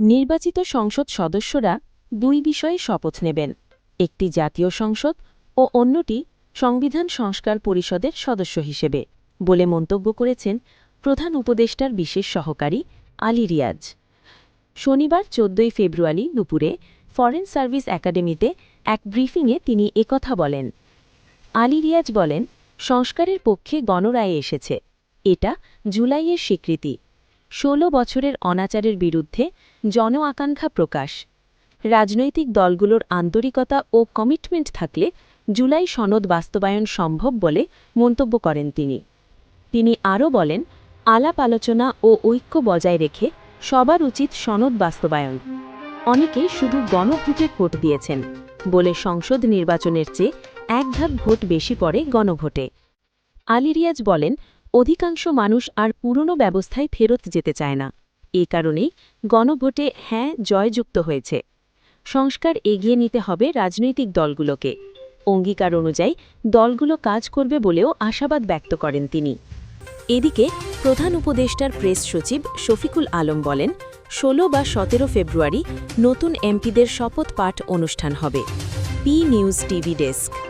নির্বাচিত সংসদ সদস্যরা দুই বিষয়ে শপথ নেবেন, একটি জাতীয় সংসদ ও অন্যটি সংবিধান সংস্কার পরিষদের সদস্য হিসেবে, বলে মন্তব্য করেছেন প্রধান উপদেষ্টার বিশেষ সহকারী আলী রিয়াজ। শনিবার চোদ্দই ফেব্রুয়ারি দুপুরে ফরেন সার্ভিস একাডেমিতে এক ব্রিফিংয়ে তিনি একথা বলেন। আলী রিয়াজ বলেন, সংস্কারের পক্ষে গণরায়ে এসেছে। এটা জুলাইয়ের স্বীকৃতি। ষোলো বছরের অনাচারের বিরুদ্ধে জন আকাঙ্ক্ষা প্রকাশ। রাজনৈতিক দলগুলোর আন্তরিকতা ও কমিটমেন্ট থাকলে জুলাই সনদ বাস্তবায়ন সম্ভব বলে মন্তব্য করেন তিনি। তিনি আরও বলেন, আলাপ আলোচনা ও ঐক্য বজায় রেখে সবার উচিত সনদ বাস্তবায়ন। অনেকে শুধু গণভোটে ভোট দিয়েছেন বলে সংসদ নির্বাচনের চেয়ে এক ধাপ ভোট বেশি পড়ে গণভোটে। আলী রিয়াজ বলেন অধিকাংশ মানুষ আর পুরনো ব্যবস্থায় ফেরত যেতে চায় না। এ কারণেই গণভোটে হ্যাঁ জয়যুক্ত হয়েছে। সংস্কার এগিয়ে নিতে হবে রাজনৈতিক দলগুলোকে। অঙ্গীকার অনুযায়ী দলগুলো কাজ করবে বলেও আশাবাদ ব্যক্ত করেন তিনি। এদিকে প্রধান উপদেষ্টার প্রেস সচিব শফিকুল আলম বলেন, ষোলো বা সতেরো ফেব্রুয়ারি নতুন এমপিদের শপথ পাঠ অনুষ্ঠান হবে। P news TV desk.